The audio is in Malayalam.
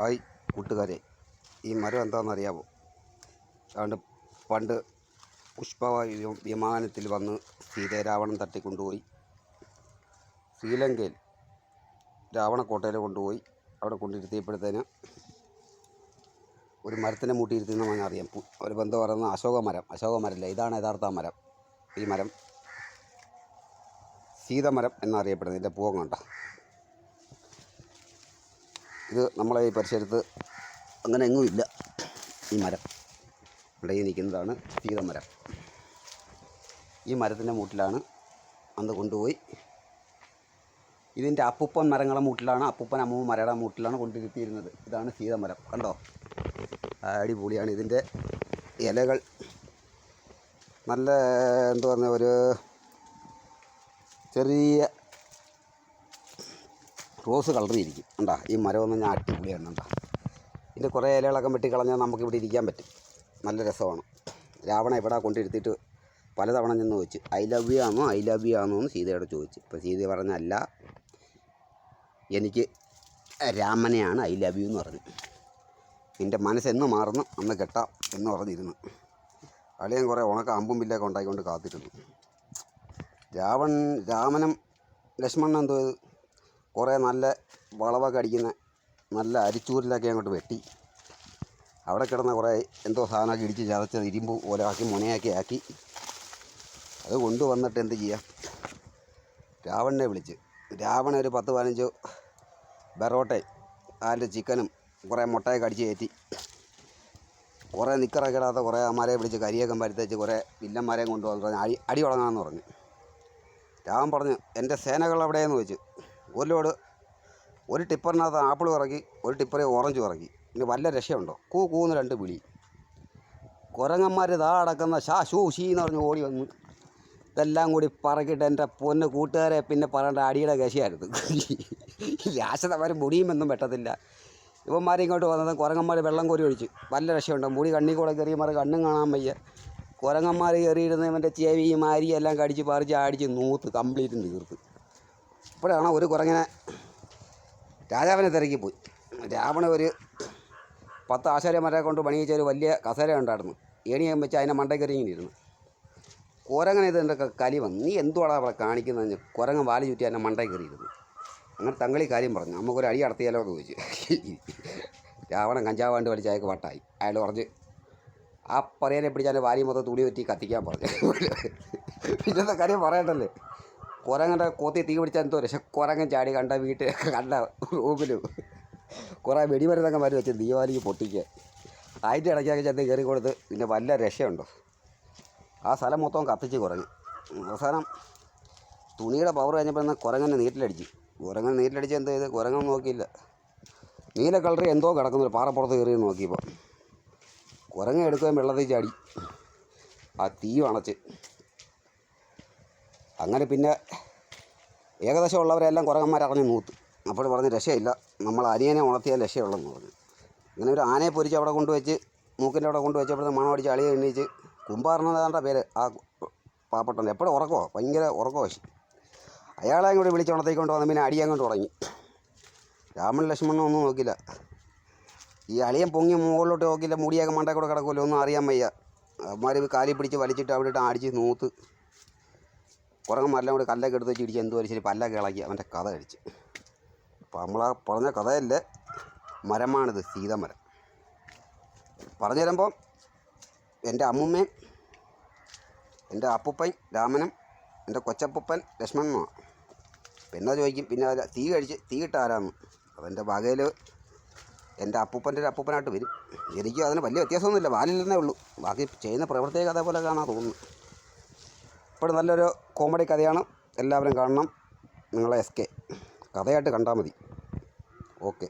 ഹായ് കൂട്ടുകാരെ ഈ മരം എന്താണെന്ന് അറിയാമോ അതുകൊണ്ട് പണ്ട് പുഷ്പവായു വ്യോ- വിമാനത്തിൽ വന്ന് സീതയെ രാവണൻ തട്ടിക്കൊണ്ടുപോയി. ശ്രീലങ്കയിൽ രാവണക്കോട്ടയിൽ കൊണ്ടുപോയി. അവിടെ കൊണ്ടിരുത്തിയപ്പോഴത്തേന് ഒരു മരത്തിനെ മൂട്ടിയിരുത്തുന്ന അറിയാം. പു- ഒരു ബന്ധം പറയുന്ന അശോക മരം അശോക മരമല്ല ഇതാണ് യഥാർത്ഥ മരം. ഈ മരം സീതമരം എന്നറിയപ്പെടുന്നത്. ഇതിന്റെ പൂവം കണ്ട? ഇത് നമ്മളെ ഈ പരിസരത്ത് അങ്ങനെ എങ്ങും ഇല്ല. ഈ മരം. ഇവിടെ ഈ നിൽക്കുന്നതാണ് മരം. ഈ മരത്തിന്റെ മൂട്ടിലാണ് അന്ന് കൊണ്ടുപോയി. ഇതിന്റെ അപ്പൂപ്പൻ മരങ്ങളുടെ മൂട്ടിലാണ് അപ്പൂപ്പൻ അമ്മൂമ്മ മരയുടെ മൂട്ടിലാണ് കൊണ്ടിരുത്തിയിരുന്നത്. ഇതാണ് സീതമരം കണ്ടോ? അടിപൊളിയാണ് ഇതിന്റെ ഇലകൾ. നല്ല എന്താ പറഞ്ഞ ഒരു ചെറിയ റോസ് കളറിയിരിക്കും ഉണ്ടാ ഈ മരമൊന്നും ഞാൻ അടിപൊളിയാണ് ഉണ്ടാ ഇതിന്റെ കുറേ ഇലകളൊക്കെ വെട്ടിക്കളഞ്ഞാൽ നമുക്ക് ഇവിടെ ഇരിക്കാൻ പറ്റും. നല്ല രസമാണ്. രാവണ ഇവിടെ കൊണ്ടിരുത്തിയിട്ട് പലതവണ ചെന്ന് ചോദിച്ചു. ഐ ലവ് യു ആണോ ഐ ലവ് യു ആണോ എന്ന് സീതയോട് ചോദിച്ചു. ഇപ്പോൾ സീത പറഞ്ഞല്ല എനിക്ക് രാമനെയാണ് ഐ ലവ് യു എന്ന് പറഞ്ഞു. എന്റെ മനസ്സെന്ന് മാറുന്നു അന്ന് കെട്ടാം എന്ന് പറഞ്ഞിരുന്നു. അളിയൻ കുറേ ഉണക്ക അമ്പും പില്ലൊക്കെ ഉണ്ടാക്കിക്കൊണ്ട് കാത്തിരുന്നു. രാവൺ രാമനും ലക്ഷ്മണനും എന്തോ കുറേ നല്ല വളവൊക്കെ അടിക്കുന്ന നല്ല അരിച്ചൂരിലൊക്കെ അങ്ങോട്ട് വെട്ടി. അവിടെ കിടന്ന കുറേ എന്തോ സാധനമൊക്കെ ഇടിച്ച് ചതച്ചത് ഇരുമ്പ് പോലെ ആക്കി ആക്കി. അത് കൊണ്ടുവന്നിട്ട് എന്ത് ചെയ്യാം? രാവണനെ വിളിച്ച്. രാവണ ഒരു പത്ത് പതിനഞ്ച് ബെറോട്ടയും അതിന്റെ ചിക്കനും കുറേ മുട്ടയൊക്കെ അടിച്ച് കയറ്റി. കുറേ നിക്കറൊക്കെ ഇടാത്ത കുറേ അമ്മമാരെ വിളിച്ച് കരിയൊക്കെ പരുത്തേച്ച് കുറേ വില്ലന്മാരെയും കൊണ്ടുവന്ന് അടി അടി തുടങ്ങാമെന്ന് പറഞ്ഞു. രാമൻ പറഞ്ഞു എന്റെ സേനകൾ എവിടെയെന്ന് ചോദിച്ചു? ഒരു ലോഡ് ഒരു ടിപ്പറിനകത്ത് ആപ്പിൾ ഇറക്കി ഒരു ടിപ്പറി ഓറഞ്ച് ഇറക്കി. ഇനി വല്ല രക്ഷയുണ്ടോ? കൂ കൂന്ന് രണ്ട് വിളി. കുരങ്ങന്മാർ ഇതാ അടക്കുന്ന ഷാ ഷൂ എന്ന് പറഞ്ഞ് ഓടി വന്നു ഇതെല്ലാം കൂടി പറക്കിയിട്ട് എന്റെ പൊന്ന് കൂട്ടുകാരെ പിന്നെ പറയേണ്ട അടിയുടെ കശിയായിരുന്നു. രാശതമാർ മുടിയുമൊന്നും വെട്ടത്തില്ല. ഇവന്മാരെ ഇങ്ങോട്ട് വന്നത് കുരങ്ങന്മാർ വെള്ളം കോരി ഒഴിച്ച്. വല്ല രക്ഷയുണ്ടോ? മുടി കണ്ണി കൂടെ കയറിയമാർ കണ്ണും കാണാൻ വയ്യ. കുരങ്ങന്മാർ കയറിയിരുന്ന് ഇവന്റെ ചെവിയും മാരിയും എല്ലാം കടിച്ച് പറിച്ച് അടിച്ച് നൂത്ത് കംപ്ലീറ്റും തീർത്ത് ഇപ്പോഴാണ് ഒരു കുരങ്ങനെ രാജാവിനെ തിരക്കി പോയി. രാവണ ഒരു പത്ത് ആശാരിമാരെ കൊണ്ട് പണിയിച്ച ഒരു വലിയ കസേര ഉണ്ടായിരുന്നു. ഏണിയം വെച്ച് അതിനെ മണ്ടേ കയറി ഇങ്ങനെ ഇരുന്നു കുരങ്ങനെ ഇതിന്റെ കലി വന്നു? നീ എന്തുവാടാ അവിടെ കാണിക്കുന്നത്? കുരങ്ങൻ വാൽ ചുറ്റി എന്നെ മണ്ടേ കയറിയിരുന്നു അങ്ങനെ തങ്ങളി കാര്യം പറഞ്ഞു. നമുക്കൊരു അടി നടത്തിയാലോ? എന്ന് ചോദിച്ചു. രാവണൻ കഞ്ചാവാണ്ട് വലിച്ച് അയാൾക്ക് വട്ടായി. അയാൾ പറഞ്ഞ് ആ പറയനെ പിടിച്ചാൽ വാരി മൊത്തം തുണി പറ്റി കത്തിക്കാൻ പറഞ്ഞു. പിന്നത്തെ കാര്യം പറയണ്ടല്ലേ? കുരങ്ങന്റെ കോത്തി തീ പിടിച്ചാൽ എന്തോ രക്ഷ കുരങ്ങൻ ചാടി കണ്ട വീട്ടിൽ കണ്ട റൂമിലും. കുറേ വെടിമരുന്നൊക്കെ മരുന്ന് വെച്ച് ദീപാവലിക്ക് പൊട്ടിക്കുക. അതിന്റെ ഇടയ്ക്കൊക്കെ ചെന്ന് കയറി കൊടുത്ത് പിന്നെ വല്ല രക്ഷയുണ്ടോ? ആ സ്ഥലം മൊത്തം കത്തിച്ച് കുറഞ്ഞു. അവസാനം തുണിയുടെ പവർ കഴിഞ്ഞപ്പോൾ എന്നാൽ കുരങ്ങനെ നീറ്റിലടിച്ച്. കുരങ്ങൻ നീറ്റിലടിച്ച് എന്ത് ചെയ്ത്? കുരങ്ങൻ നോക്കിയില്ല. നീല കളർ എന്തോ കിടക്കുന്നു. പാറപ്പുറത്ത് കയറി നോക്കിയപ്പോൾ കുരങ്ങ എടുക്കുകയും വെള്ളത്തിൽ ചാടി. ആ തീ അണച്ച് അങ്ങനെ പിന്നെ ഏകദേശം ഉള്ളവരെല്ലാം കുരങ്ങന്മാർ അറിഞ്ഞ് നൂത്ത് അപ്പോൾ പറഞ്ഞ് രക്ഷയില്ല. നമ്മൾ അനിയനെ ഉണർത്തിയാൽ രക്ഷയുള്ളെന്ന് പറഞ്ഞു. അങ്ങനെ ഒരു ആനയെ പൊരിച്ച് അവിടെ കൊണ്ടുവച്ച് മൂക്കിന്റെ അവിടെ കൊണ്ടുവച്ചപ്പോഴത്തെ മണം അടിച്ച് അളിയെ എണ്ണീച്ച് കുമ്പാറിനതാണ്ട പേര് ആ പാപ്പട്ടന്റെ എപ്പോഴും ഉറക്കമോ ഭയങ്കര ഉറക്കമോ അയാളെ കൂടി വിളിച്ച് ഉണർത്തിക്കൊണ്ട് വന്ന് പിന്നെ അടിയാൻ കൊണ്ട് തുടങ്ങി. രാമൻ ലക്ഷ്മണനും ഒന്നും നോക്കില്ല ഈ അളിയൻ പൊങ്ങി മുകളിലോട്ട് നോക്കില്ല മുടിയൊക്കെ മണ്ടേ കൂടെ കിടക്കുമല്ലോ ഒന്നും അറിയാൻ വയ്യ. അവന്മാർ കാലി പിടിച്ച് വലിച്ചിട്ട് അവിടെ ഇട്ട് അടിച്ച് നൂത്ത് കുരങ്ങന്മാരെല്ലാം കൂടി കല്ലൊക്കെ എടുത്ത് വെച്ച് ഇടിച്ച് എന്തോ ശരി പല്ലൊക്കെ ഇളക്കി അവന്റെ കഥ കഴിച്ച്. അപ്പോൾ നമ്മൾ ആ പറഞ്ഞ കഥയല്ലേ മരമാണിത് സീതമരം. പറഞ്ഞു തരുമ്പോൾ എന്റെ അമ്മുമ്മയും എന്റെ അപ്പൂപ്പൻ രാമനും എന്റെ കൊച്ചപ്പൂപ്പൻ ലക്ഷ്മണനുമാണ് പിന്നെ ചോദിക്കും പിന്നെ തീ കഴിച്ച് തീ ഇട്ട ആരാന്ന്? അതെന്റെ വകയിൽ എന്റെ അപ്പൂപ്പന്റെ ഒരു അപ്പൂപ്പനായിട്ട് വരും. എനിക്കും അതിന് വലിയ വ്യത്യാസമൊന്നുമില്ല വാലില്ലെന്നേ ഉള്ളൂ. ബാക്കി ചെയ്യുന്ന പ്രവൃത്തി അതേപോലെ കാണാൻ തോന്നുന്നു. ഇപ്പോൾ നല്ലൊരു കോമഡി കഥയാണ്. എല്ലാവരും കാണണം. നിങ്ങളെ എസ് കെ. കഥയായിട്ട് കണ്ടാൽ മതി. ഓക്കെ.